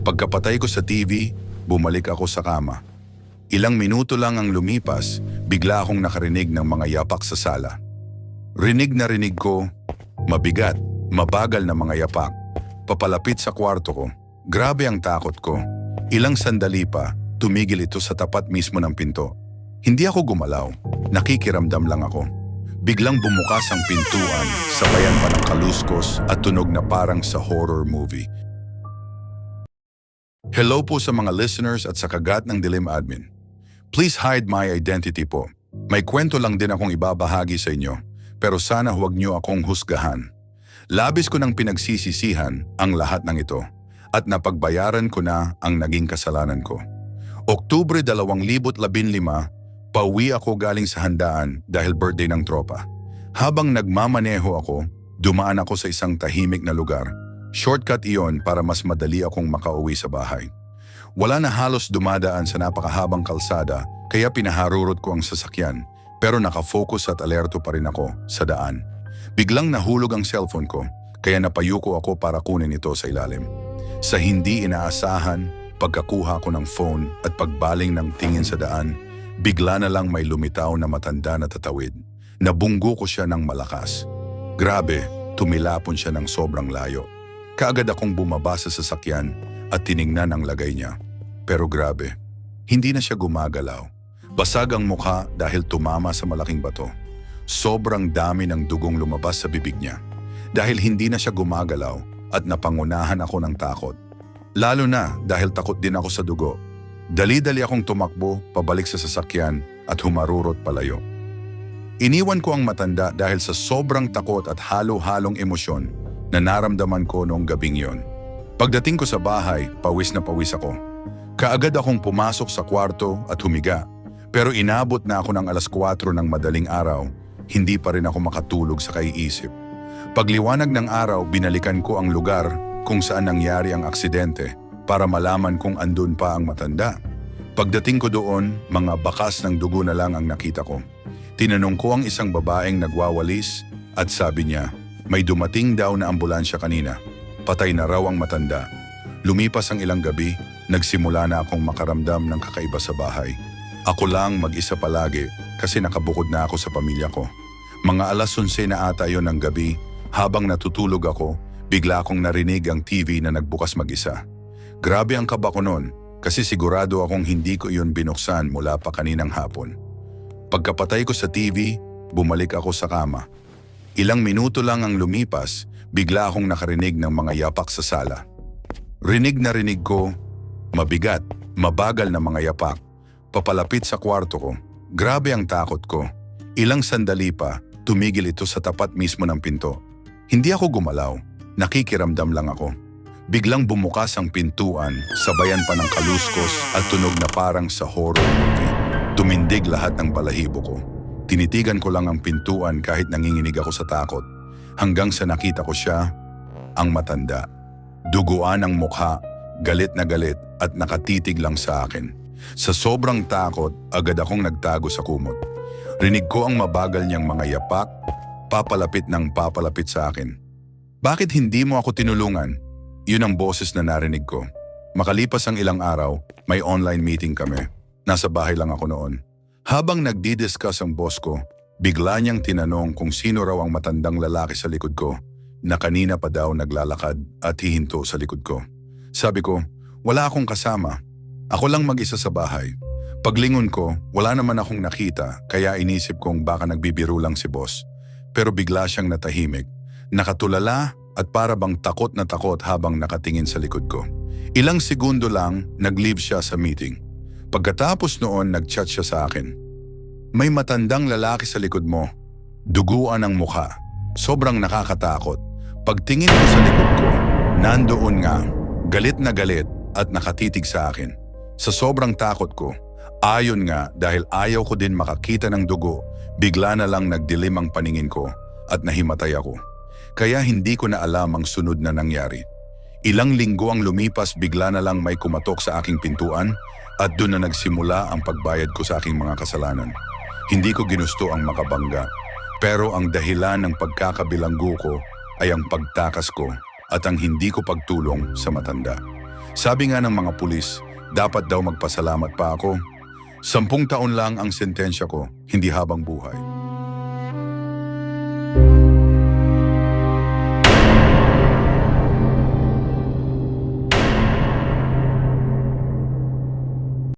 Pagkapatay ko sa TV, bumalik ako sa kama. Ilang minuto lang ang lumipas, bigla akong nakarinig ng mga yapak sa sala. Rinig na rinig ko, mabigat, mabagal na mga yapak. Papalapit sa kwarto ko. Grabe ang takot ko. Ilang sandali pa, tumigil ito sa tapat mismo ng pinto. Hindi ako gumalaw, nakikiramdam lang ako. Biglang bumukas ang pintuan, sabayan pa ng kaluskos at tunog na parang sa horror movie. Hello po sa mga listeners at sa kagat ng Dilim Admin. Please hide my identity po. May kwento lang din akong ibabahagi sa inyo, pero sana huwag niyo akong husgahan. Labis ko nang pinagsisisihan ang lahat ng ito at napagbayaran ko na ang naging kasalanan ko. Oktubre 2015, pauwi ako galing sa handaan dahil birthday ng tropa. Habang nagmamaneho ako, dumaan ako sa isang tahimik na lugar. Shortcut iyon para mas madali akong makauwi sa bahay. Wala na halos dumadaan sa napakahabang kalsada kaya pinaharurot ko ang sasakyan pero nakafocus at alerto pa rin ako sa daan. Biglang nahulog ang cellphone ko kaya napayuko ako para kunin ito sa ilalim. Sa hindi inaasahan, pagkakuha ko ng phone at pagbaling ng tingin sa daan, bigla na lang may lumitaw na matanda na tatawid. Nabunggo ko siya ng malakas. Grabe, tumilapon siya ng sobrang layo. Kaagad akong bumaba sa sasakyan at tiningnan ang lagay niya. Pero grabe, hindi na siya gumagalaw. Basag ang mukha dahil tumama sa malaking bato. Sobrang dami ng dugong lumabas sa bibig niya. Dahil hindi na siya gumagalaw at napangunahan ako ng takot. Lalo na dahil takot din ako sa dugo. Dali-dali akong tumakbo pabalik sa sasakyan at humarurot palayo. Iniwan ko ang matanda dahil sa sobrang takot at halo-halong emosyon na naramdaman ko noong gabing yon. Pagdating ko sa bahay, pawis na pawis ako. Kaagad akong pumasok sa kwarto at humiga. Pero inabot na ako ng alas 4 ng madaling araw, hindi pa rin ako makatulog sa kaiisip. Pagliwanag ng araw, binalikan ko ang lugar kung saan nangyari ang aksidente para malaman kung andun pa ang matanda. Pagdating ko doon, mga bakas ng dugo na lang ang nakita ko. Tinanong ko ang isang babaeng nagwawalis at sabi niya, may dumating daw na ambulansya kanina. Patay na raw ang matanda. Lumipas ang ilang gabi, nagsimula na akong makaramdam ng kakaiba sa bahay. Ako lang mag-isa palagi kasi nakabukod na ako sa pamilya ko. Mga alas 11 na ata yon ng gabi, habang natutulog ako, bigla akong narinig ang TV na nagbukas mag-isa. Grabe ang kaba ko noon kasi sigurado akong hindi ko iyon binuksan mula pa kaninang hapon. Pagkapatay ko sa TV, bumalik ako sa kama. Ilang minuto lang ang lumipas, bigla akong nakarinig ng mga yapak sa sala. Rinig na rinig ko, mabigat, mabagal na mga yapak. Papalapit sa kwarto ko, grabe ang takot ko. Ilang sandali pa, tumigil ito sa tapat mismo ng pinto. Hindi ako gumalaw, nakikiramdam lang ako. Biglang bumukas ang pintuan, sabayan pa ng kaluskos at tunog na parang sa horror movie. Tumindig lahat ng balahibo ko. Tinitigan ko lang ang pintuan kahit nanginginig ako sa takot. Hanggang sa nakita ko siya, ang matanda. Duguan ang mukha, galit na galit at nakatitig lang sa akin. Sa sobrang takot, agad akong nagtago sa kumot. Rinig ko ang mabagal niyang mga yapak, papalapit ng papalapit sa akin. Bakit hindi mo ako tinulungan? Yun ang boses na narinig ko. Makalipas ang ilang araw, may online meeting kami. Nasa bahay lang ako noon. Habang nagdi-discuss ang boss ko, bigla niyang tinanong kung sino raw ang matandang lalaki sa likod ko na kanina pa daw naglalakad at hihinto sa likod ko. Sabi ko, wala akong kasama. Ako lang mag-isa sa bahay. Paglingon ko, wala naman akong nakita kaya inisip kong baka nagbibiro lang si boss. Pero bigla siyang natahimik. Nakatulala at para bang takot na takot habang nakatingin sa likod ko. Ilang segundo lang, nag-leave siya sa meeting. Pagkatapos noon, nag-chat siya sa akin. May matandang lalaki sa likod mo. Duguan ang mukha. Sobrang nakakatakot. Pagtingin ko sa likod ko, nandoon nga, galit na galit at nakatitig sa akin. Sa sobrang takot ko, ayon nga dahil ayaw ko din makakita ng dugo, bigla na lang nagdilim ang paningin ko at nahimatay ako. Kaya hindi ko na alam ang sunod na nangyari. Ilang linggo ang lumipas bigla na lang may kumatok sa aking pintuan at doon na nagsimula ang pagbayad ko sa aking mga kasalanan. Hindi ko ginusto ang makabangga, pero ang dahilan ng pagkakabilanggo ko ay ang pagtakas ko at ang hindi ko pagtulong sa matanda. Sabi nga ng mga pulis, dapat daw magpasalamat pa ako. Sampung taon lang ang sentensya ko, hindi habang buhay.